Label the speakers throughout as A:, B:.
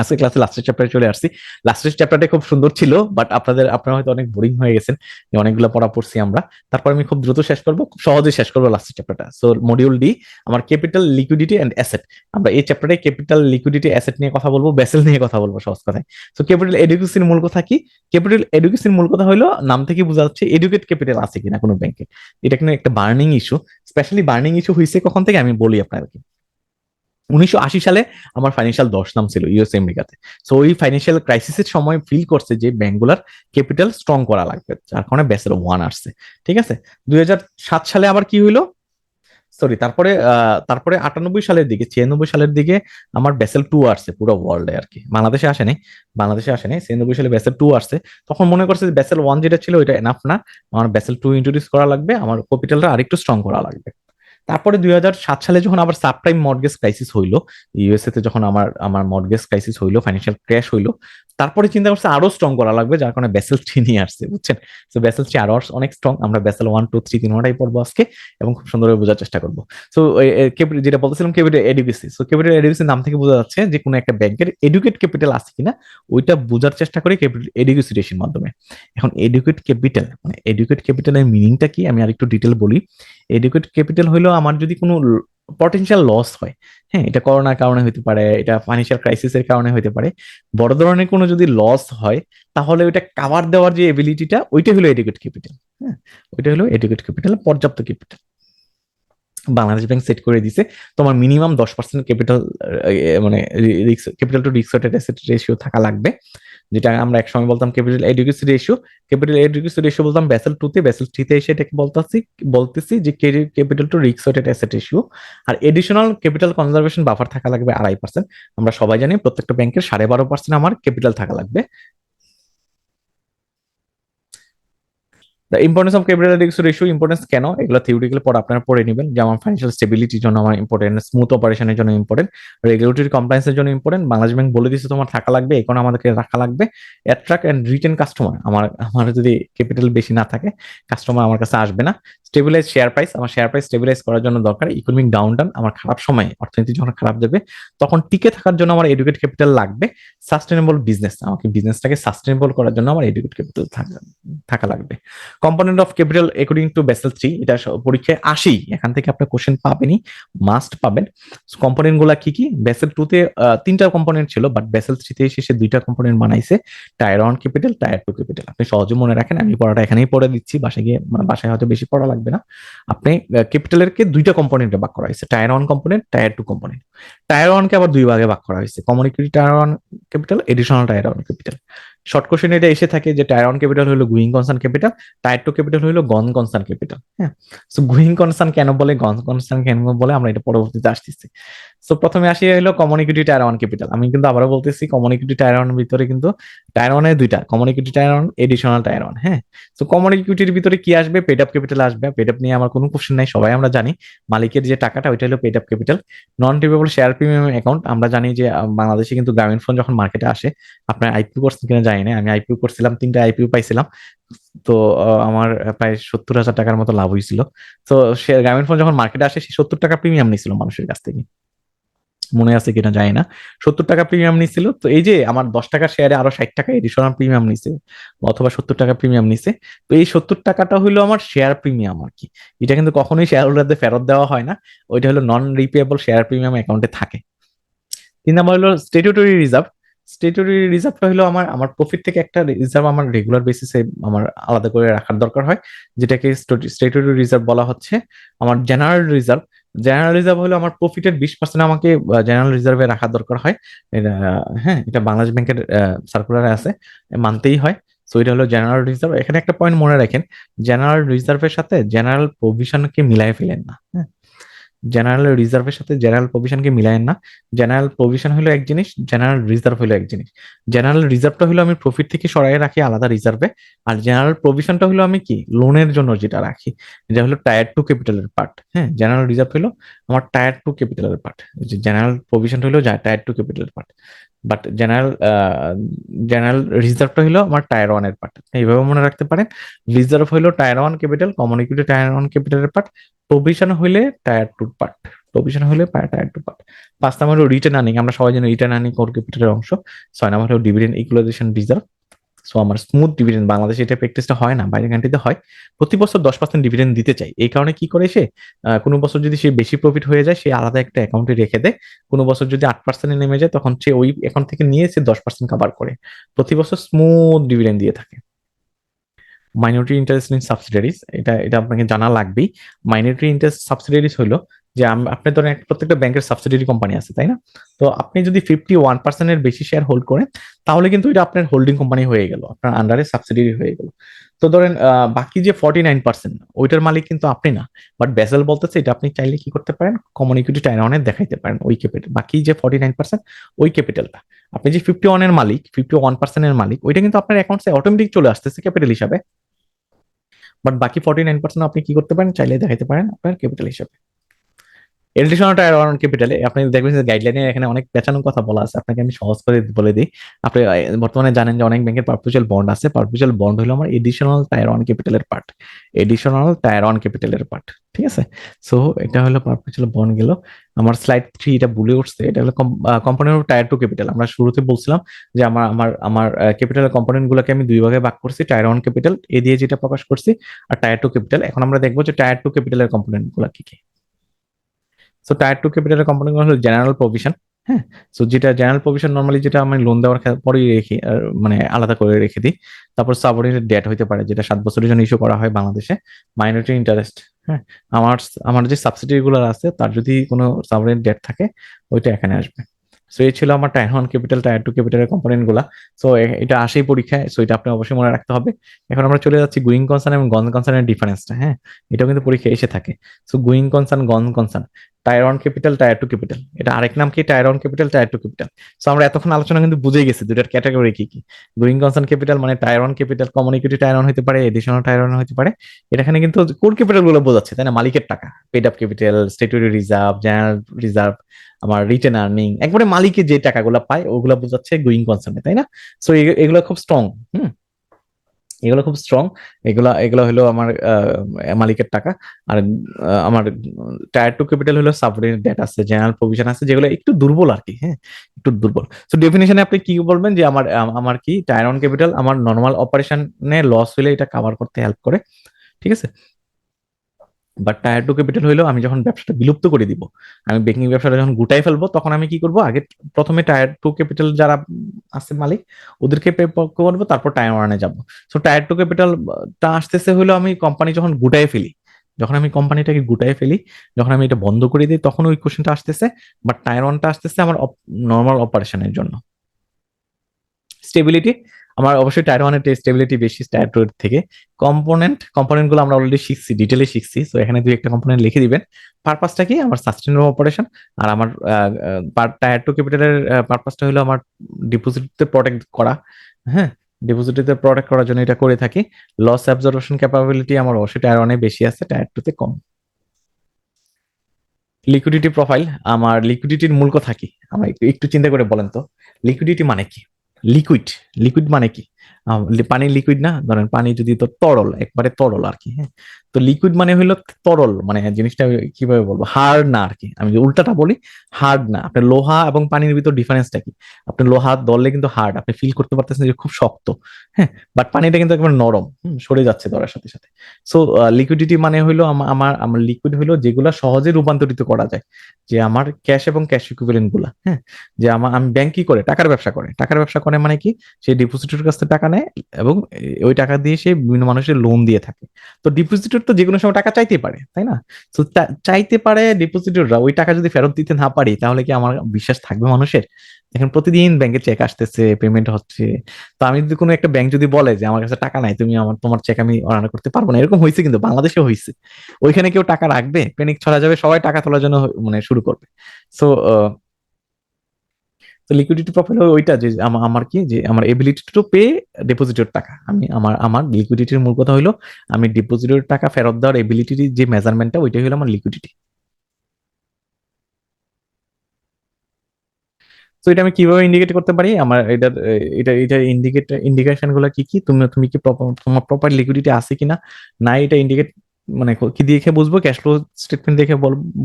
A: আজকে ক্লাসে লাস্টের চ্যাপ্টারে চলে আসছি। লাস্টের চ্যাপ্টারটা খুব সুন্দর ছিল বাট আপনাদের, আপনারা হয়তো অনেক বোরিং হয়ে গেছেন। অনেকগুলো পড়া পড়ছি আমরা। তারপর আমি খুব দ্রুত শেষ করব, খুব সহজে শেষ করব লাস্টের চ্যাপ্টারটা সো মডিউল ডি আমার ক্যাপিটাল লিকুইডিটি এন্ড অ্যাসেট আমরা এই চ্যাপ্টারে ক্যাপিটাল লিকুইডিটি অ্যাসেট নিয়ে কথা বলব ব্যাসেল নিয়ে কথা বলব সহজ কথায়। সো ক্যাপিটাল এডুকেশনের মূল কথা কি? ক্যাপিটাল এডুকেশনের মূল কথা হলো, নাম থেকে বোঝা যাচ্ছে এডুকেট ক্যাপিটাল আছে কিনা কোনো ব্যাংকে এটা কিন্তু একটা burning issue specially burning issue হয়েছে কখন থেকে আমি বলি আপনাদেরকে। উনিশশো আশি সালে আমার ফাইন্যান্সিয়াল দশ নাম ছিল ইউএস আমেরিকাতে। সো ওই ফাইন্যান্সিয়াল ক্রাইসিসের সময় ফিল করছে যে ব্যাংকগুলার ক্যাপিটাল স্ট্রং করা লাগবে, যার কারণে বেসেল ওয়ান আসছে, ঠিক আছে? দুই সালে আবার কি হইল? সরি তারপরে তারপরে আটানব্বই সালের দিকে, ছিয়ানব্বই সালের দিকে আমার বেসেল টু আসছে পুরো ওয়ার্ল্ডে আর কি। বাংলাদেশে আসেনি বাংলাদেশে আসেনি, ছিয়ানব্বই সালে বেসেল টু আসছে। তখন মনে করছে যে বেসেল ওয়ান যেটা ছিল, ওইটা এনাফ না। আমার বেসেল টু ইন্ট্রোডিউস করা লাগবে, আমার ক্যাপিটালটা আরেকটু স্ট্রং করা লাগবে। তারপরে দুই হাজার সাত সালে যখন আবার সাবপ্রাইম মর্গেজ ক্রাইসিস হইল ইউএসএ তে যখন আমার আমার মর্গেজ ক্রাইসিস হইল ফাইন্যান্সিয়াল ক্র্যাশ হইল, তারপরে চিন্তা করছে আরও স্ট্রং করা লাগবে, যার কারণে বেসেল থ্রি নিয়ে আসছে, বুঝছেন? তো বেসেল থ্রি আরও অনেক স্ট্রং আমরা বেসেল ওয়ান টু থ্রি তিনটাই পড়ব আজকে এবং খুব সুন্দরভাবে বোঝার চেষ্টা করব। সো যেটা বলতেছিলাম capital adequacy so capital adequacy নাম থেকে বোঝা যাচ্ছে যে কোনো একটা ব্যাংকের এডুকেট ক্যাপিটাল আছে কিনা, ওইটা বোঝার চেষ্টা করি ক্যাপিটাল এডুকেসি রেশির মাধ্যমে। এখন এডুকেট ক্যাপিটাল মানে এডুকেট ক্যাপিটালের মিনিংটা কি? আমি আরেকটু ডিটেল বলি। এডুকেট ক্যাপিটাল হলো আমার যদি কোনো পটেনশিয়াল লস হয় হ্যাঁ এটা করোনার কারণে হতে পারে, এটা ফাইন্যান্সিয়াল ক্রাইসিসের কারণে হতে পারে, বড় ধরনের কোনো যদি লস হয়, তাহলে ওইটা কাভার দেওয়ার যে এবিলিটিটা ওইটা হলো এডুকেট ক্যাপিটাল হ্যাঁ ওইটা হলো এডুকেট ক্যাপিটাল পর্যাপ্ত ক্যাপিটাল বাংলাদেশ ব্যাংক সেট করে দিছে, তোমার মিনিমাম দশ পার্সেন্ট ক্যাপিটাল মানে ক্যাপিটাল টু রিক্স রেশিও থাকা লাগবে। যেটা আমরা একসময় বলতাম capital adequacy ratio capital adequacy ratio বলতাম বেসেল টুতে বেসেল থ্রিতে এসে এটাকে বলতেছি বলতেছি যে ক্যাপিটাল টু রিক্স অ্যাসেট রেশিও আর এডিশনাল ক্যাপিটাল কনজারভেশন বাফার থাকা লাগবে আড়াই পার্সেন্ট আমরা সবাই জানি প্রত্যেকটা ব্যাংকের সাড়ে বারো পার্সেন্ট আমার ক্যাপিটাল থাকা লাগবে। The importance of capital ratio importance কেন? এগুলো থিওরিক্যালি পর আপনারা পড়ে নেবেন। যেমন ফাইন্যান্সিয়াল স্টেবিলিটির জন্য আমার ইম্পর্টেন্ট স্মুথ অপারেশনের জন্য ইম্পর্টেন্ট রেগুলেটরি কমপ্লায়েন্সের জন্য ইম্পর্টেন্ট বাংলাদেশ ব্যাংক বলে দিচ্ছে তোমার থাকা লাগবে এখন আমাদেরকে রাখা লাগবে। অ্যাট্রাক্ট অ্যান্ড রিটেন কাস্টমার আমার আমার যদি ক্যাপিটাল বেশি না থাকে কাস্টমার আমার কাছে আসবে না। স্টেবিলাইজ শেয়ার প্রাইস আমার শেয়ার প্রাইস স্টেবিলাইজ করার জন্য দরকার ইকোনমিক ডাউন ডাউন আমার খারাপ সময় অর্থনীতি যখন খারাপ যাবে তখন টিকে থাকার জন্য আমার এডুকেট ক্যাপিটাল লাগবে সাস্টেনেবল বিজনেস আমাকে বিজনেসটাকে সাস্টেনেবল করার জন্য আমার এডুকেট ক্যাপিটাল থাকা লাগবে। Component of capital according to Basel three এটা পরীক্ষায় আসি এখান থেকে আপনার কোশ্চেন পাবেনই মাস্ট পাবেন। কম্পোনেন্টগুলা কি কি? বেসেল টুতে তিনটা কম্পোনেন্ট ছিল বাট বেসেল থ্রিতে এসে দুইটা কম্পোনেন্ট বানাইছে tier one capital tier two capital আপনি সহজে মনে রাখেন, আমি পড়াটা এখানেই পড়ে দিচ্ছি, বাসায় গিয়ে মানে বাসায় হয়তো বেশি পড়া লাগবে। না। আপনি ক্যাপিটালেরকে দুইটা কম্পোনেন্টে ভাগ করা হয়েছে tier one component tier two component tier ওয়ানকে আবার দুই ভাগে ভাগ করা হয়েছে common equity tier one capital additional tier one capital short question এটা এসে থাকে যে টায়ার ওয়ান ক্যাপিটাল হলো going concern capital tier two capital হলো গন কনসার্ন ক্যাপিটাল হ্যাঁ? সো গুইং কনসার্ন কেন বলে গন কনসার্ন কেন বলে আমরা এটা পরবর্তীতে আসতেছি। সো প্রথমে আসি হলো কমিউনিটি টায়ার ওয়ান ক্যাপিটাল আমি কিন্তু আবারও বলতেছি কমিউনিটি টায়ার ওয়ান ভিতরে কিন্তু টায়ার ওয়ানের দুইটা community tier one additional tier one হ্যাঁ? সো কমিউনিটির ভিতরে কি আসবে? পেড আপ ক্যাপিটাল আসবে। পেড আপ নিয়ে আমার কোনো কোশ্চেন নাই, সবাই আমরা জানি। মালিকের যে টাকাটা, ওইটা হলো পেড আপ ক্যাপিটাল নন টিপেবল শেয়ার প্রিমিয়াম অ্যাকাউন্ট আমরা জানি যে বাংলাদেশে কিন্তু গ্রামীণ ফোন যখন মার্কেটে আসে, আপনার আইপিও করছেন কিনা জানি না। আমি আইপিও করছিলাম, তিনটা আইপিও পাইছিলাম। তো আমার প্রায় সত্তর হাজার টাকার মতো লাভ হয়েছিল। তো গ্রামীণ ফোন যখন মার্কেটে আসে, সে সত্তর টাকা প্রিমিয়াম নিয়েছিল মানুষের কাছ থেকে। মনে আছে কিনা জানি না। সত্তর টাকা প্রিমিয়াম নিছিল। তো এই যে আমার দশ টাকার শেয়ারে আরও ষাট টাকা এডিশনাল প্রিমিয়াম নিছে, অথবা সত্তর টাকা প্রিমিয়াম নিছে, তো এই সত্তর টাকাটা হলো আমার শেয়ার প্রিমিয়াম আর কি। এটা কিন্তু কখনোই শেয়ার হোল্ডারদের ফেরত দেওয়া হয় না। ওইটা হলো নন রিপেয়েবল শেয়ার প্রিমিয়াম অ্যাকাউন্টে থাকে। তিন নাম্বার হলো স্টেটুটরি রিজার্ভ স্টেটুরি রিজার্ভটা হলো আমার আমার প্রফিট থেকে একটা রিজার্ভ আমার রেগুলার বেসিসে আমার আলাদা করে রাখার দরকার হয়। যেটাকে স্টেটুরি রিজার্ভ বলা হচ্ছে। আমার জেনারেল রিজার্ভ জেনারেল রিজার্ভ হলো আমার প্রফিটের বিশ পার্সেন্ট আমাকে জেনারেল রিজার্ভে রাখার দরকার হয়। হ্যাঁ এটা বাংলাদেশ ব্যাংকের সার্কুলারে আছে মানতেই হয়। সো এটা হলো জেনারেল রিজার্ভ এখানে একটা পয়েন্ট মনে রাখেন জেনারেল রিজার্ভের সাথে জেনারেল প্রভিশনকে মিলাই ফেলেন না হ্যাঁ। জেনারেল রিজার্ভের সাথে জেনারেল প্রভিশনকে মিলায়েন না। জেনারেল প্রভিশন হলো এক জিনিস জেনারেল রিজার্ভ হলো এক জিনিস। জেনারেল রিজার্ভটা হলো আমি প্রফিট থেকে সরাই রাখি আলাদা রিজার্ভে আর জেনারেল প্রভিশনটা হলো আমি কি? লোনের জন্য যেটা রাখি। যেটা হলো টায়ার টু ক্যাপিটালের পার্ট হ্যাঁ জেনারেল রিজার্ভ হলো আমার টায়ার টু ক্যাপিটালের পার্ট জেনারেল প্রভিশনটা হলো টায়ার টু ক্যাপিটালের পার্ট বাট জেনারেল জেনারেল রিজার্ভটা হলো আমার টায়ার ওয়ানের পার্ট এইভাবে মনে রাখতে পারেন। রিজার্ভ হলো tier one capital common equity tier one ক্যাপিটালের part provision হইলে টায়ার টু পার্ট প্রভিশন হলে টায়ার টু পার্ট পাঁচ নাম্বার হলো রিটার্ন আর্নিং আমরা সবাই জানি রিটার্ন আর্নিং কোর ক্যাপিটালের অংশ। ছয় নাম্বার হলো ডিভিডেন্ড ইকুয়ালাইজেশন রিজার্ভ সো আমার স্মুথ ডিভিডেন্ড বাংলাদেশে এটা প্র্যাকটিসটা হয় না, বাইরের কান্ট্রিতে হয়। প্রতি বছর দশ পার্সেন্ট ডিভিডেন্ড দিতে চাই। এই কারণে কি করে সে কোনো বছর যদি সে বেশি প্রফিট হয়ে যায়, সে আলাদা একটা অ্যাকাউন্টে রেখে দেয়। কোনো বছর যদি আট পার্সেন্টে নেমে যায়, তখন সে ওই অ্যাকাউন্ট থেকে নিয়ে সে দশ পার্সেন্ট কাভার করে। প্রতি বছর স্মুথ ডিভিডেন্ড দিয়ে থাকে। মাইনরিটি ইন্টারেস্ট ইন সাবসিডারিজ এটা এটা আপনাকে জানা লাগবেই। মাইনরিটি ইন্টারেস্ট সাবসিডারিজ হলো যে আপনি ধরেন প্রত্যেকটা ব্যাংকের সাবসিডারি কোম্পানি আছে, তাই না? তো আপনি যদি ফিফটি ওয়ান পার্সেন্টের বেশি শেয়ার হোল্ড করেন, তাহলে কিন্তু এটা আপনার হোল্ডিং কোম্পানি হয়ে গেল, আপনার আন্ডারে সাবসিডারি হয়ে গেল। তো ধরেন বাকি যে ফর্টি নাইন পার্সেন্ট ওইটার মালিক কিন্তু আপনি না। বাট বেসেল বলতেছে এটা আপনি চাইলে কি করতে পারেন? কমন ইকুইটি টাইন দেখাইতে পারেন ওই ক্যাপিটাল বাকি যে ফর্টি নাইন পার্সেন্ট ওই ক্যাপিটালটা আপনি যে ফিফটি ওয়ানের মালিক ফিফটি ওয়ান পার্সেন্টের মালিক, ওইটা কিন্তু আপনার অ্যাকাউন্টে অটোমেটিক চলে আসতেছে ক্যাপিটাল হিসাবে। বাট বাকি ফর্টি নাইন পার্সেন্ট আপনি কি করতে পারেন? চাইলে দেখাতে পারেন আপনার ক্যাপিটাল হিসাবে। এডিশনাল টায়ার ওয়ান ক্যাপিটালে আপনি দেখবেন যে গাইডলাইনে এখানে অনেক পেঁচানো কথা বলা আছে। আপনাকে আমি সহজ করে বলে দিই। আপনি বর্তমানে জানেন যে অনেক ব্যাংকের পারপোজাল বন্ড আছে। পারপোজাল বন্ড হলো আমার এডিশনাল টায়ার ওয়ান ক্যাপিটালের পার্ট এডিশনাল টায়ার ওয়ান ক্যাপিটালের পার্ট ঠিক আছে? সো এটা হলো পারপোজাল বন্ড গেল। আমার স্লাইড থ্রি এটা ভুলে উঠছে। এটা হলো component of tier two capital আমরা শুরুতে বলছিলাম যে আমার আমার আমার ক্যাপিটাল কম্পোনেন্ট গুলোকে আমি দুই ভাগে ভাগ করছি। টায়ার ওয়ান ক্যাপিটাল এ দিয়ে যেটা প্রকাশ করছি, আর টায়ার টু ক্যাপিটাল এখন আমরা দেখব যে টায়ার টু ক্যাপিটালের কম্পোনেন্টগুলো কি কি। সো টায়ার টু ক্যাপিটালের কম্পোনেন্ট হলো জেনারেল প্রভিশন হ্যাঁ? সো যেটা জেনারেল প্রভিশন নর্মালি যেটা আমি লোন দেওয়ার পরেই রেখে মানে আলাদা করে রেখে দিই। তারপর সাবঅর্ডিনেট ডেট হইতে পারে, যেটা সাত বছরের জন্য ইস্যু করা হয় বাংলাদেশে। মাইনরিটি ইন্টারেস্ট হ্যাঁ? আমার আমার যে সাবসিডি গুলো আছে, তার যদি কোনো সাবঅর্ডিনেট ডেট থাকে, ওইটা এখানে আসবে। সো এই ছিল আমার tier one capital tier two ক্যাপিটালের কম্পোনেন্টগুলা। সো এটা আসেই পরীক্ষায় সো এটা আপনি অবশ্যই মনে রাখতে হবে। এখন আমরা চলে যাচ্ছি গুইং কনসার্ন এবং গন কনসার্নের ডিফারেন্সটা হ্যাঁ? এটাও কিন্তু পরীক্ষায় এসে থাকে। So going concern gone concern tier capital tier two capital এটা আরেক নাম কি? Tier one capital tier two capital so আমরা এতক্ষণ আলোচনা কিন্তু বুঝে গেছি দুটার ক্যাটাগরি কি কি? গোয়িং কনসার্ন ক্যাপিটাল মানে tier one capital common equity tier one হতে পারে এডিশনাল টায়ার ওয়ান হতে পারে। এখানে কিন্তু কোর ক্যাপিটালগুলো বোঝাচ্ছে, তাই না? মালিকের টাকা paid up capital statutory reserve general reserve আমার রিটেন আর্নিং একবারে মালিকের যে টাকাগুলো পায়, ওগুলো বোঝাচ্ছে গোয়িং কনসার্নে তাই না? সো এগুলো খুব স্ট্রং হুম? এগুলো খুব স্ট্রং এগুলা, এগুলো হলো আমার মালিকের টাকা। আর আমার টায়ার টু ক্যাপিটাল হলো সাবঅর্ডিনেট ডেট আছে জেনারেল প্রভিশন আছে, যেগুলো একটু দুর্বল আর কি হ্যাঁ? একটু দুর্বল। সো ডেফিনেশনে আপনি কি বলবেন যে আমার আমার কি? টায়ার অন ক্যাপিটাল আমার নর্মাল অপারেশনে লস হলে এটা কভার করতে হেল্প করে, ঠিক আছে? বাট টায়ার টু ক্যাপিটাল হইল আমি যখন ব্যবসাটা বিলুপ্ত করে দিব, আমি বেকিং ব্যবসাটা যখন গুটাই ফেলব, তখন আমি কি করব? আগে প্রথমে টায়ার টু ক্যাপিটাল যারা আছে মালিক, ওদেরকে পে, করব, তারপর টায়ার ওয়ানে যাব। সো টায়ার টু ক্যাপিটালটা আসতেছে হলো আমি কোম্পানি যখন গুটাই ফেলি, যখন আমি কোম্পানিটাকে গুটাই ফেলি, যখন আমি এটা বন্ধ করে দিই, তখন ওই কোশ্চেনটা আসতেছে। বাট টায়ার ওয়ানটা আসতেছে আমার নর্মাল অপারেশনের জন্য। স্টেবিলিটি আমার অবশ্যই টায়ার ওয়ানের স্টেবিলিটি বেশি টায়ার টু থেকে। কম্পোনেন্ট কম্পোনেন্টগুলো আমরা অলরেডি শিখছি ডিটেলে শিখছি। তো এখানে দুই একটা কম্পোনেন্ট লিখে দিবেন। পারপাসটা কি? আমার সাস্টেনেবল অপারেশন আর আমার টায়ার টু ক্যাপিটালের পারপাসটা হলো আমার ডিপোজিটে প্রোটেক্ট করা। হ্যাঁ? ডিপোজিটে প্রোটেক্ট করার জন্য এটা করে থাকি। লস অ্যাবজর্বেশন ক্যাপাবিলিটি আমার অবশ্যই টায়ার ওয়ানে বেশি আছে টায়ার টুতে কম। লিকুইডিটি প্রোফাইল আমার লিকুইডিটির মূল কথা কি আমরা একটু চিন্তা করে বলেন তো। লিকুইডিটি মানে কি? লিকুইড লিকুইড মানে কি? পানি লিকুইড না? ধরেন পানি যদি তো তরল, একবারে তরল আর কি হ্যাঁ? তো লিকুইড মানে হইল তরল মানে জিনিসটা কীভাবে বলব? হার্ড না আর কি আমি যদি উল্টাটা বলি হার্ড না। আপনার লোহা এবং পানির ভিতর ডিফারেন্সটা কি? আপনি লোহা দললে কিন্তু হার্ড আপনি ফিল করতে পারতেছেন যে খুব শক্ত হ্যাঁ? বাট পানিটা কিন্তু একবার নরম সরে যাচ্ছে ধরার সাথে সাথে। সো লিকুইডিটি মানে হইল আমার আমার লিকুইড হইল যেগুলা সহজে রূপান্তরিত করা যায়, যে আমার ক্যাশ এবং ক্যাশ ইকুইভ্যালেন্টগুলা হ্যাঁ? যে আমার আমি ব্যাংক করে? টাকার ব্যবসা করে। টাকার ব্যবসা করে মানে কি? সে ডিপোজিটের কাছ থেকে টাকা নেয় এবং ওই টাকা দিয়ে সে বিভিন্ন মানুষের লোন দিয়ে থাকে। তো ডিপোজিটর তো যে কোনো সময় টাকা চাইতে পারে, তাই না? তো চাইতে পারে ডিপোজিটররা ওই টাকা যদি ফেরত দিতে না পারি, তাহলে কি আমার বিশ্বাস থাকবে মানুষের? এখন প্রতিদিন ব্যাংকে চেক আসতেছে পেমেন্ট হচ্ছে। তো আমি যদি কোনো একটা ব্যাংক যদি বলে যে, আমার কাছে টাকা নাই, তুমি আমার, তোমার চেক আমি অর্ডার করতে পারব না, এরকম হয়েছে কিন্তু বাংলাদেশে হয়েছে ওইখানে কেউ টাকা রাখবে প্যানিক ছড়া যাবে, সবাই টাকা তোলার জন্য মানে শুরু করবে। সো তো লিকুইডিটি প্রোফাইল ওইটা যে আমার কি? যে আমার এবিলিটি টু পে ডিপোজিটের টাকা। আমি আমার আমার লিকুইডিটির মূল কথা হলো, আমি ডিপোজিটের টাকা ফেরত দেওয়ার এবিলিটির যে মেজারমেন্টটা ওইটাই হলো আমার লিকুইডিটি তো এটা আমি কীভাবে ইন্ডিকেট করতে পারি? আমার এটা এটা এটা ইন্ডিকেট ইন্ডিকেশনগুলো কি কি? তুমি তুমি কি তোমার প্রপার লিকুইডিটি আছে কিনা? না এটা ইন্ডিকেট মানে কি দেখে বুঝব? ক্যাশ ফ্লো স্টেটমেন্ট দেখে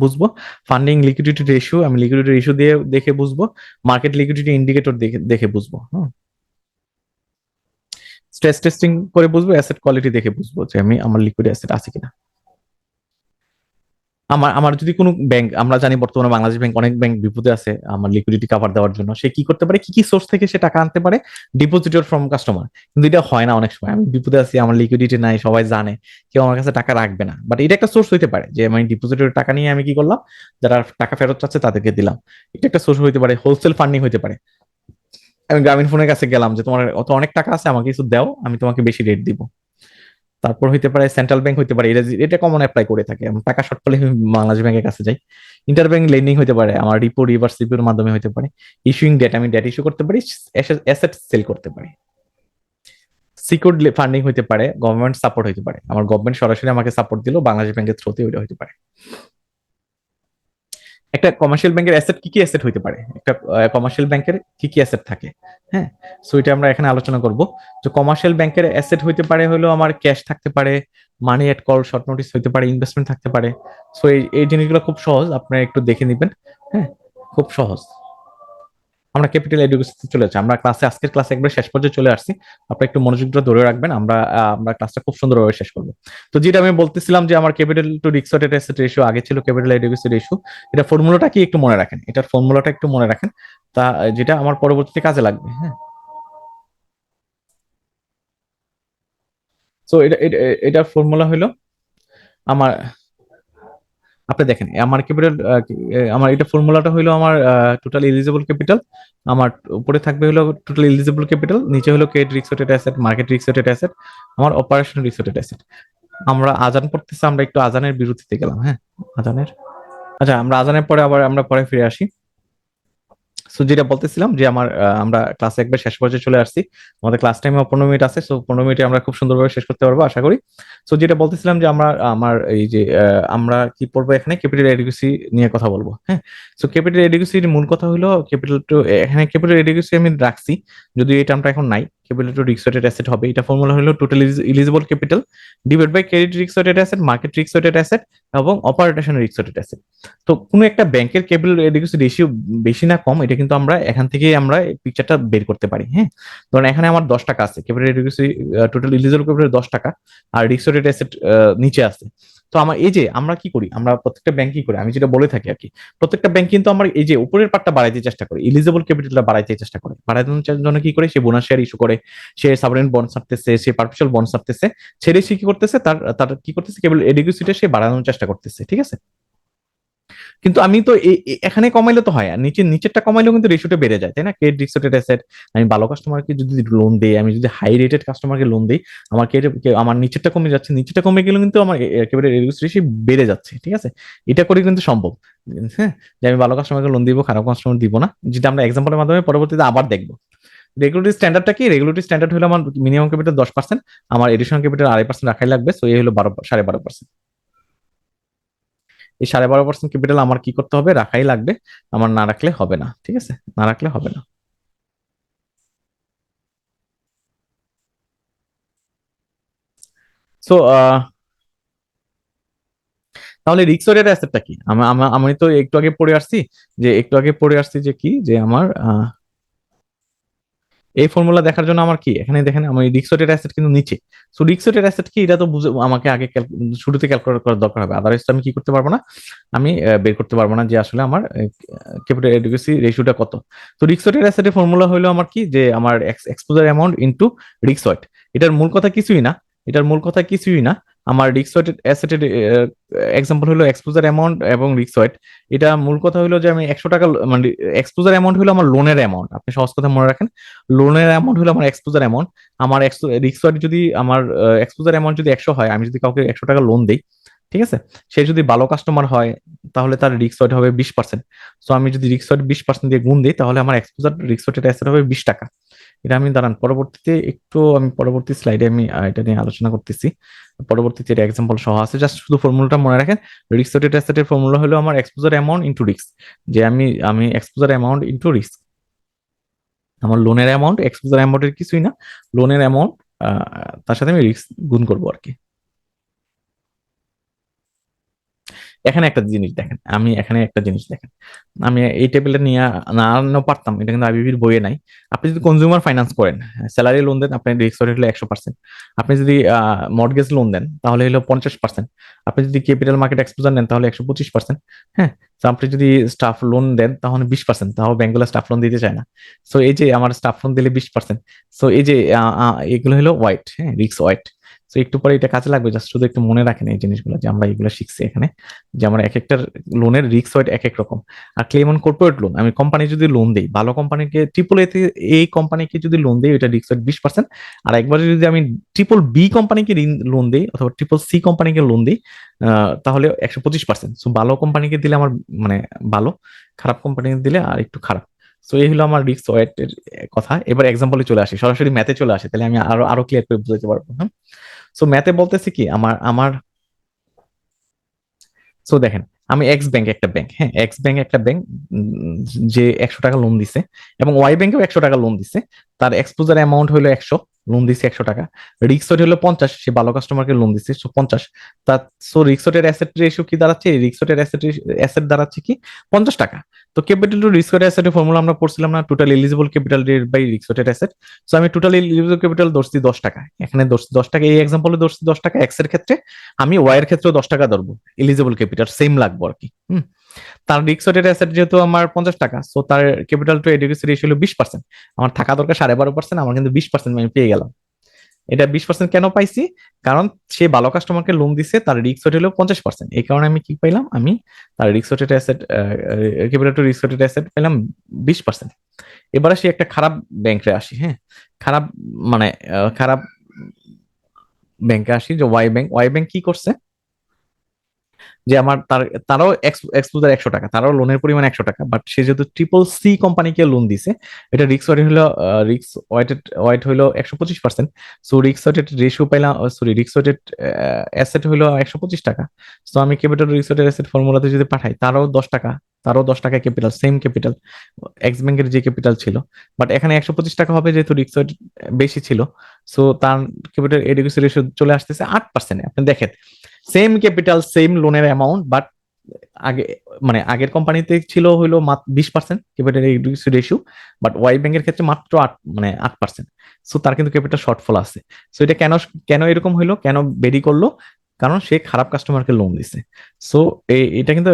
A: বুঝব। ফান্ডিং লিকুইডিটি রেশিও আমি লিকুইডিটি রেশিও দিয়ে দেখে বুঝব। মার্কেট লিকুইডিটি ইন্ডিকেটর দেখে দেখে বুঝব হ্যাঁ স্ট্রেস টেস্টিং করে বুঝব অ্যাসেট কোয়ালিটি দেখে বুঝব যে আমি আমার লিকুইড অ্যাসেট আছে কিনা। আমার আমার যদি কোনো ব্যাংক আমরা জানি বর্তমানে বাংলাদেশ ব্যাংক অনেক ব্যাংক বিপদে আছে, আমার লিকুইডিটি কভার দেওয়ার জন্য। সে কি করতে পারে? কি কি সোর্স থেকে সে টাকা আনতে পারে? ডিপোজিটর ফ্রম কাস্টমার কিন্তু এটা হয় না অনেক সময়। আমি বিপদে আছি, আমার লিকুইডিটি নাই, সবাই জানে। কেউ আমার কাছে টাকা রাখবে না। বাট এটা একটা সোর্স হইতে পারে। যে আমি ডিপোজিটর টাকা নিয়ে আমি কি করলাম? যারা টাকা ফেরত চাচ্ছে, তাদেরকে দিলাম। এটা একটা সোর্স হইতে পারে। হোলসেল ফান্ডিং হইতে পারে। আমি গ্রামীণ ফোনের কাছে গেলাম যে, তোমার অত অনেক টাকা আছে, আমাকে কিছু দাও, আমি তোমাকে বেশি রেট দিব। তারপর হইতে পারে সেন্ট্রাল ব্যাংক হইতে পারে, এটা কমন অ্যাপ্লাই করে থাকে। টাকা শর্ট পেলে বাংলাদেশ ব্যাংকের কাছে যাই। ইন্টার ব্যাংক লেন্ডিং হতে পারে, আমার রিপো রিভার্স রিপোর মাধ্যমে হতে পারে। ইস্যুইং ডেট আমি ডেট ইস্যু করতে পারি অ্যাসেট সেল করতে পারি। সিকিউর ফান্ডিং হইতে পারে গভর্নমেন্ট সাপোর্ট হতে পারে। আমার গভর্নমেন্ট সরাসরি আমাকে সাপোর্ট দিল, বাংলাদেশ ব্যাংকের থ্রুতে ওইটা হতে পারে। একটা কমার্শিয়াল ব্যাংকের অ্যাসেট কি কি অ্যাসেট হইতে পারে? একটা কমার্শিয়াল ব্যাংকের কি কি অ্যাসেট থাকে? হ্যাঁ? সো এটা আমরা এখানে আলোচনা করব। তো কমার্শিয়াল ব্যাংকের অ্যাসেট হইতে পারে হলো আমার ক্যাশ থাকতে পারে money at call short notice হইতে পারে ইনভেস্টমেন্ট থাকতে পারে। সো এই এই জিনিসগুলো খুব সহজ, আপনারা একটু দেখে নেবেন। হ্যাঁ? খুব সহজ। আমরা ক্যাপিটাল এডুকেশন চলে যাচ্ছি। আমরা ক্লাসে আজকের ক্লাসে একবার শেষ পর্যায়ে চলে আসছি। আপনারা একটু মনোযোগটা ধরে রাখবেন, আমরা আমরা ক্লাসটা খুব সুন্দরভাবে শেষ করব। তো যেটা আমি বলতেছিলাম যে আমার ক্যাপিটাল টু রিক্স অ্যাসেট রেশিও আগে ছিল ক্যাপিটাল এডুকেশন রেশিও এটা ফর্মুলাটা কি একটু মনে রাখেন? এটার ফর্মুলাটা একটু মনে রাখেন, তা, যেটা আমার পরবর্তীতে কাজে লাগবে হ্যাঁ। সো এটা, এটা- ফর্মুলা হলো আমার আপনি দেখেন, আমার ক্যাপিটাল আমার এটা ফর্মুলাটা হলো আমার টোটাল এলিজিবল ক্যাপিটাল আমার উপরে থাকবে হলো টোটাল এলিজিবল ক্যাপিটাল নিচে হলো credit risk weighted asset market risk weighted asset আমার অপারেশনাল রিস্ক ওয়েটেড অ্যাসেট আমরা আজান পড়তেছি, আমরা একটু আজানের বিরতিতে গেলাম হ্যাঁ? আজানের? আচ্ছা আমরা আজানের পরে আবার আমরা পরে ফিরে আসি। সো যেটা বলতেছিলাম যে আমার আমরা ক্লাস একবার শেষ পর্যায়ে চলে আসছি। আমাদের ক্লাস টাইমে পনেরো মিনিট আছে সো পনেরো মিনিটে আমরা খুব সুন্দরভাবে শেষ করতে পারব, আশা করি। সো যেটা বলতেছিলাম যে আমরা, আমার এই যে আমরা কি পড়ব এখানে? ক্যাপিটাল এডুকেসি নিয়ে কথা বলব হ্যাঁ? সো ক্যাপিটাল এডুকেসির মূল কথা হলো ক্যাপিটাল টু এখানে ক্যাপিটাল এডুকেসি আমি রাখছি যদি এই টার্মটা এখন নাই। ক্যাপিটাল টু রিক্স ওয়েটেড অ্যাসেট হবে। এটা ফর্মুলা হলো total eligible capital divide by credit রিক্স ওয়েটেড অ্যাসেট মার্কেট রিক্স ওয়েটেড অ্যাসেট এবং অপারেশন রিক্স ওয়েটেড অ্যাসেট তো কোনো একটা ব্যাংকের ক্যাপিটাল এডুকেসি রেশিও বেশি না কম, এটা কিন্তু আমরা এখান থেকে আমরা পিকচারটা বের করতে পারি হ্যাঁ? ধরুন এখানে আমার দশ টাকা আছে capital adequacy total eligible capital দশ টাকা, আর রিক্স ওয়েটেড অ্যাসেট নিচে আছে। তো আমার এই যে আমরা কি করি? আমরা প্রত্যেকটা ব্যাংক কি করি। আমি যেটা বলে থাকি আর কি প্রত্যেকটা ব্যাংক কিন্তু আমার এই যে উপরের পার্টটা বাড়াইতে চেষ্টা করে। ইলিজিবল ক্যাপিটালটা বাড়াইতে চেষ্টা করে। বাড়ানোর জন্য কি করে? সে বোনাস শেয়ার ইস্যু করে। সে সাবরেন বন্ড ছাড়তেছে, সে পারফেশাল বন্ড ছাড়তেছে। ছেড়ে সে কি করতেছে? তার তার কি করতেছে? কেবল এডিকুসিটা সে বাড়ানোর চেষ্টা করতেছে। ঠিক আছে? কিন্তু আমি তো এখানে কমাইলে তো হয়, আর নিচে, নিচেরটা কমাইলেও কিন্তু রেশিওটা বেড়ে যায়, তাই না? ক্রেডিট রিক্সেটেড অ্যাসেট আমি ভালো কাস্টমারকে যদি লোন দেই, আমি যদি হাই রেটেড কাস্টমারকে লোন দেই, আমার আমার নিচেরটা কমে যাচ্ছে, নিচেরটা কমে গেলেও কিন্তু আমার একেবারে রেশিও বেড়ে যাচ্ছে, ঠিক আছে? এটা করে কিন্তু সম্ভব হ্যাঁ? যে আমি ভালো কাস্টমারকে লোন দিব, খারাপ কাস্টমার দিব না যেটা আমরা এক্সাম্পলের মাধ্যমে পরবর্তীতে আবার দেখব। রেগুলেটরি স্ট্যান্ডার্ডটা কি? রেগুলেটরি স্ট্যান্ডার্ড হলো আমার মিনিমাম ক্যাপিটাল দশ পার্সেন্ট আমার এডিশনাল ক্যাপিটাল আড়াই পার্সেন্ট রাখাই লাগবে সো এই হলো বারো, সাড়ে বারো পার্সেন্ট এই সাড়ে বারো পার্সেন্ট ক্যাপিটাল আমার কি করতে হবে? রাখাই লাগবে। আমার না রাখলে হবে না, ঠিক আছে? না রাখলে হবে না। সো তাহলে রিক্স ওয়েটেড অ্যাসেটটা কি? আমা- তো একটু আগে পড়ে আসছি যে, একটু আগে পড়ে আসছি যে কি? যে আমার এই ফর্মুলা দেখার জন্য আমার কি? এখানে দেখেন আমার রিক্স ওয়েটেড অ্যাসেট কিন্তু নিচে। সো রিক্স ওয়েটেড অ্যাসেট কি? এটা তো বুঝে, আমাকে আগে শুরুতে ক্যালকুলেট করার দরকার হবে। আদারওয়াইজ তো আমি কি করতে পারব না? আমি বের করতে পারব না যে আসলে আমার ক্যাপিটাল এডুকেসি রেশিওটা কত। তো রিক্স ওয়েটেড অ্যাসেটের ফর্মুলা হলো আমার কি? যে আমার এক্সপোজার অ্যামাউন্ট ইনটু রিক্স ওয়েট এটার মূল কথা কিছুই না। এটার মূল কথা কিছুই না। আমার রিক্স অ্যাসেটের এক্সাম্পল হলো এক্সপোজার অ্যামাউন্ট এবং রিক্স এটা মূল কথা হলো যে আমি একশো টাকা মানে এক্সপোজার অ্যামাউন্ট হলো আমার লোনের অ্যামাউন্ট আপনি সহজ কথা মনে রাখেন। লোনের অ্যামাউন্ট হলো আমার এক্সপোজার অ্যামাউন্ট আমার রিক্স যদি আমার এক্সপোজার অ্যামাউন্ট যদি একশো হয়, আমি যদি কাউকে একশো টাকা লোন দিই, ঠিক আছে? সে যদি ভালো কাস্টমার হয়, তাহলে তার রিক্স হবে বিশ পার্সেন্ট সো আমি যদি রিক্স ওয়েট বিশ পার্সেন্ট দিয়ে গুণ দিই, তাহলে আমার এক্সপোজার রিক্স অ্যাসেট হবে বিশ টাকা। এটা আমি দাঁড়ান, পরবর্তীতে একটু আমি পরবর্তী স্লাইডে আমি এটা নিয়ে আলোচনা করতেছি। পরবর্তীতে এটা এক্সাম্পল সহ আছে জাস্ট শুধু ফর্মুলাটা মনে রাখেন রিক্স ওয়েটেড অ্যাসেটের ফর্মুলা হলো আমার এক্সপোজার অ্যামাউন্ট ইনটু রিস্ক যে আমি আমি এক্সপোজার অ্যামাউন্ট ইনটু রিস্ক আমার লোনের অ্যামাউন্ট এক্সপোজার অ্যামাউন্টের কিছুই না লোনের অ্যামাউন্ট তার সাথে আমি রিস্ক গুণ করব আর কি। এখানে একটা জিনিস দেখেন, আমি এখানে একটা জিনিস দেখেন। আমি এই টেবিলটা নিয়ে না আনাও পারতাম, এটা কিন্তু আইবিবির বইয়ে নাই। আপনি যদি কনজিউমার ফাইন্যান্স করেন স্যালারি লোন দেন আপনার রেট হলো একশো পার্সেন্ট আপনি যদি মর্গেজ লোন দেন, তাহলে হলো পঞ্চাশ পার্সেন্ট আপনি যদি ক্যাপিটাল মার্কেট এক্সপোজার নেন, তাহলে একশো পঁচিশ পার্সেন্ট হ্যাঁ আপনি যদি স্টাফ লোন দেন, তাহলে বিশ পার্সেন্ট তাহলে ব্যাঙ্কগুলো স্টাফ লোন দিতে চায় না। সো এই যে আমার স্টাফ লোন দিলে বিশ পার্সেন্ট সো এই যে এগুলো হলো হোয়াইট হ্যাঁ রিক্স হোয়াইট তো একটু পরে এটা কাজে লাগবে জাস্ট শুধু একটু মনে রাখেন এই জিনিসগুলো যে আমরা এগুলো শিখছি এখানে, যে আমরা এক একটা লোনের রিক্স হোয়াইট এক এক রকম। আর ক্লেম অন কর্পোরেট লোন আমি কোম্পানি যদি লোন দিই, ভালো কোম্পানিকে ট্রিপল এতে এই কোম্পানিকে যদি লোন দিই এটা রিক্স হোয়াইট বিশ পার্সেন্ট আর একবার যদি আমি ট্রিপল বি কোম্পানিকে লোন দিই, অথবা ট্রিপল সি কোম্পানিকে লোন দিই তাহলে একশো পঁচিশ পার্সেন্ট সো ভালো কোম্পানিকে দিলে আমার মানে ভালো, খারাপ কোম্পানিকে দিলে আর একটু খারাপ। সো এই হলো আমার রিক্স ওয়েটের কথা। এবার এক্সাম্পলে চলে আসি, সরাসরি ম্যাথে চলে আসে, তাহলে আমি আরও আরও ক্লিয়ার করে বুঝতে পারব হ্যাঁ? সো ম্যাথে বলতেছি কি, আমার আমার সো দেখেন, আমি এক্স ব্যাংক একটা ব্যাংক হ্যাঁ এক্স ব্যাংক একটা ব্যাংক যে একশো টাকা লোন দিছে, এবং ওয়াই ব্যাংকেও একশো টাকা লোন দিছে, তার এক্সপোজার অ্যামাউন্ট হলো একশো। লোন দিছে একশো টাকা। রিক্স রেট হলো পঞ্চাশ, সে ভালো কাস্টমারকে লোন সো পঞ্চাশ। তার সো রিক্স রেটের অ্যাসেট রেশিও কি দাঁড়াচ্ছে? রিক্স রেটের অ্যাসেট অ্যাসেট দাঁড়াচ্ছে কি? পঞ্চাশ টাকা। তো ক্যাপিটাল টু রিস্ক রেট অ্যাসেটের ফর্মুলা আমরা পড়ছিলাম না total eligible capital rate by rate asset so আমি টোটাল এলিজিবল ক্যাপিটাল ধরছি দশ টাকা। এখানে ধরছি দশ টাকা, এই এক্সাম্পলে ধরছি দশ টাকা এক্সের ক্ষেত্রে আমি ওয়াই এর ক্ষেত্রেও দশ টাকা ধরবো। এলিজিবল ক্যাপিটাল সেম লাগবো আর কি। হুম। তার রিক্স রেটের অ্যাসেট যেহেতু আমার পঞ্চাশ টাকা সো তার ক্যাপিটাল টু এডুকেশন রেশিও হলো বিশ পার্সেন্ট আমার থাকা দরকার সাড়ে বারো পার্সেন্ট আমার কিন্তু বিশ পার্সেন্ট আমি পেয়ে গেলাম। এটা বিশ পার্সেন্ট কেন পাইছি? কারণ সে ভালো কাস্টমারকে লোন দিছে, তার রিক্স রেট হলো পঞ্চাশ পার্সেন্ট এই কারণে আমি কি পাইলাম? আমি তার রিক্স রেটেড অ্যাসেট ক্যাপিটাল টু রিক্স রেটেড অ্যাসেট পেলাম বিশ পার্সেন্ট এবারে সে একটা খারাপ ব্যাংকে আসি হ্যাঁ? খারাপ মানে খারাপ ব্যাংকে আসি যে ওয়াই ব্যাংক ওয়াই ব্যাংক কি করছে? যে আমার তার, তারাও এক্সপোজার একশো টাকা, তারাও লোনের পরিমাণ একশো টাকা বাট সে যেহেতু ট্রিপল সি কোম্পানিকে লোন দিছে, এটা রিক্স ওয়াইট হলো রিক্স ওয়াইটেড ওয়াইট হলো একশো পঁচিশ পার্সেন্ট সো রিক্স ওয়াইটেড রেশিও পাইলাম সরি রিক্স ওয়াইটেড অ্যাসেট হলো একশো পঁচিশ টাকা সো আমি ক্যাপিটাল রিক্স ওয়াইটেড অ্যাসেট ফর্মুলাতে যদি পাঠাই, তারও দশ টাকা, তারও দশ টাকা ক্যাপিটাল সেম ক্যাপিটাল এক্স ব্যাংকের যে ক্যাপিটাল ছিল বাট এখানে একশো পঁচিশ টাকা হবে যেহেতু রিক্স বেশি ছিল সো তার ক্যাপিটাল এডুকেশন রেশিও চলে আসতেছে আট পার্সেন্ট আপনি দেখেন সেম ক্যাপিটাল সেম লোনের অ্যামাউন্ট বাট আগে মানে আগের কোম্পানিতে ছিল হইল বিশ percent capital ratio but Y ব্যাংকের ক্ষেত্রে মাত্র আট মানে আট পার্সেন্ট সো তার কিন্তু ক্যাপিটাল শর্টফল আছে। সো এটা কেন কেন এরকম হইল, কেন বেরি করল? কারণ সে খারাপ কাস্টমারকে লোন দিছে। সো এটা কিন্তু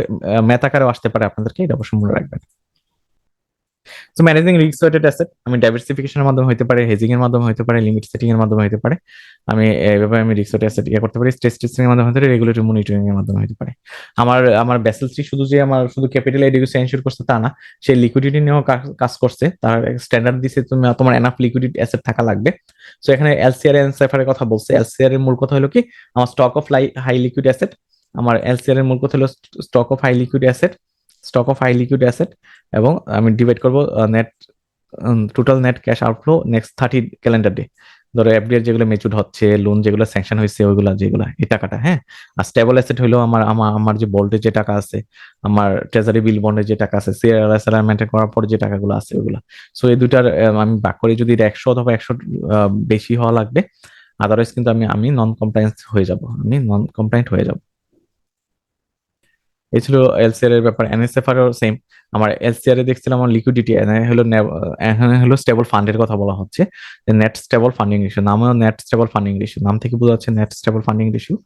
A: ম্যাথ আকারেও আসতে পারে, আপনাদেরকে এটা অবশ্যই মনে রাখবেন। So managing risk weighted asset আমি ডাইভার্সিফিকেশনের মাধ্যমে হতে পারে হেজিং এর মাধ্যমে হতে পারে লিমিট সেটিং এর মাধ্যমে হতে পারে, আমি এভাবে আমি রিস্ক ওয়েটেড অ্যাসেট ইয়ে করতে পারি স্ট্রেস টেস্টিং এর মাধ্যমে হতে পারে রেগুলেটরি মনিটরিং এর মাধ্যমে হতে পারে। আমার আমার ব্যাসেল থ্রি শুধু যে আমার, শুধু ক্যাপিটাল এডুকেশন এনশিওর করছে তা না, সে লিকুইডিটি নিয়েও কাজ- করছে, তার স্ট্যান্ডার্ড দিছে তুমি, তোমার এনাফ লিকুইডিটি অ্যাসেট থাকা লাগবে। সো এখানে এলসিআর এনসেফার এর কথা বলছে এলসিআর এর মূল কথা হলো কি, আমার stock of high liquid asset আমার এলসিআর এর মূল কথা হলো stock of high liquid asset stock of high liquid asset এবং আমি ডিভাইড করব net total net cash outflow next thirty calendar day ধরো এফডিআর যেগুলো মেচুর হচ্ছে লোন যেগুলো স্যাংশন হয়েছে, ওইগুলা যেগুলা, এই টাকাটা হ্যাঁ? আর স্টেবল অ্যাসেট হলো আমার আমার আমার যে বন্ডে যে টাকা আছে, আমার ট্রেজারি বিল বন্ডে যে টাকা আছে সিআরএসআর মেনটেন করার পর যে টাকাগুলো আছে, ওইগুলা। সো এই দুটার আমি বাক করি যদি একশো অথবা একশো বেশি হওয়া লাগবে আদারওয়াইজ কিন্তু আমি আমি নন কমপ্লায়েন্স হয়ে যাব, আমি নন কমপ্লায়েন্ট হয়ে যাব। এই ছিল এলসিআর এর ব্যাপার এনএসএফআর সেম আমার এলসিআর এ দেখছিলাম আমার লিকুইডিটি হলো এখানে হলো স্টেবল ফান্ডের কথা বলা হচ্ছে। যে নেট স্টেবল ফান্ডিং রেশিও নামও নেট স্টেবল ফান্ডিং রেশিও নাম থেকে বোঝা যাচ্ছে net stable funding ratio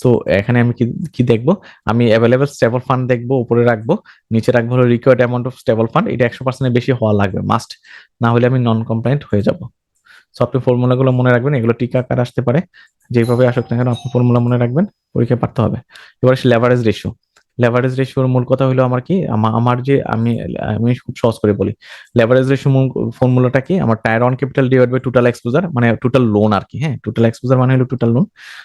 A: so এখানে আমি কি কি দেখব? আমি অ্যাভেলেবল স্টেবল ফান্ড দেখব, উপরে রাখব, নিচে রাখব হলো required amount of stable fund এটা একশো পার্সেন্টের বেশি হওয়া লাগবে মাস্ট না হলে আমি নন কমপ্লায়েন্ট হয়ে যাব। সো আপনি ফর্মুলা গুলো মনে রাখবেন, এগুলো টিকা আকার আসতে পারে। যেভাবে আসুক না কেন, আপনি ফর্মুলা মনে রাখবেন, পরীক্ষায় পারতে হবে। এবার লেভারেজ রেশিও লেভারেজ রেশিওর মূল কথা হলো আমার কি? আমা- আমার যে আমি আমি খুব সহজ করে বলি। লেভারেজ রেশিও ফর্মুলাটা কি? আমার tier one capital divide by total exposure মানে টোটাল লোন আর কি হ্যাঁ? টোটাল এক্সপোজার মানে হলো টোটাল লোন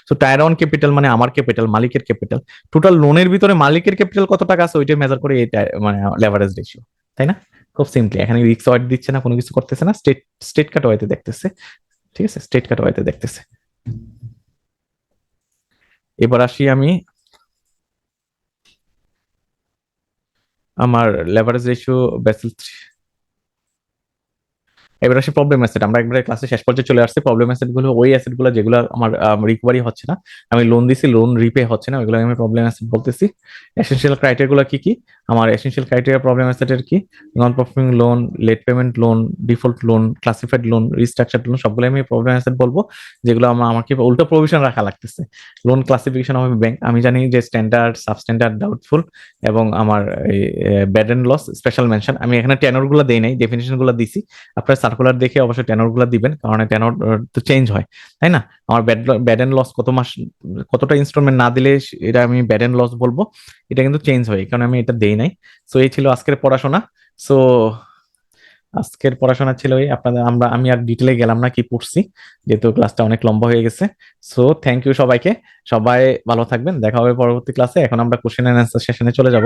A: তো টায়ার অন ক্যাপিটাল মানে আমার ক্যাপিটাল মালিকের ক্যাপিটাল টোটাল লোনের ভিতরে মালিকের ক্যাপিটাল কত টাকা আছে? ওইটাই মেজার করে এই মানে লেভারেজ রেশিও তাই না? খুব সিম্পলি এখানে রিক্স ওয়াইড দিচ্ছে না, কোনো কিছু করতেছে না স্টেট স্টেট কাট ওয়াইতে দেখতেছে, ঠিক আছে? স্টেট কাট ওয়াইতে দেখতেছে। এবার আসি আমি আমার লেভারেজ রেশিও বেসেল এবার আসি প্রবলেম অ্যাসেট আমরা একবারে ক্লাসে শেষ পর্যায়ে চলে আসছি। প্রবলেম অ্যাসেটগুলো, ওই অ্যাসেটগুলো যেগুলো আমার রিকভারি হচ্ছে না, আমি লোন দিছি লোন রিপে হচ্ছে না, ওইগুলো আমি প্রবলেম অ্যাসেট বলতেছি। এসেনশিয়াল ক্রাইটেরিয়া গুলো কি কি? আমার এসেনশিয়াল ক্রাইটেরিয়া প্রবলেম অ্যাসেটের কি? Non performing loan late payment loan default loan classified loan restructure loan সবগুলো আমি প্রবলেম অ্যাসেট বলব, যেগুলো আমার আমাকে উল্টো প্রভিশন রাখা লাগতেছে। লোন ক্লাসিফিকেশন হবে ব্যাংক আমি জানি যে স্ট্যান্ডার্ড সাবস্ট্যান্ডার্ড ডাউটফুল এবং আমার bad and loss special mention আমি এখানে টেনরগুলো দেই নাই ডেফিনেশনগুলো দিছি। আপনার সার্কুলার দেখে অবশ্যই টেনরগুলো দিবেন, কারণ টেনর তো চেঞ্জ হয়, তাই না? আমার ব্যাড ব্যাড এন্ড লস কত মাস, কতটা ইনস্টলমেন্ট না দিলে এটা আমি ব্যাড এন্ড লস বলব, এটা কিন্তু চেঞ্জ হয় কারণ আমি এটা দেই নাই। সো এই ছিল আজকের পড়াশোনা। সো আজকের পড়াশোনা ছিল এই, আপনাদের, আমরা, আমি আর ডিটেলে গেলাম না কি পড়ছি, যেহেতু ক্লাসটা অনেক লম্বা হয়ে গেছে। সো থ্যাংক ইউ সবাইকে, সবাই ভালো থাকবেন, দেখা হবে পরবর্তী ক্লাসে এখন আমরা কোশ্চেন অ্যান্ড অ্যান্সার সেশনে চলে যাব।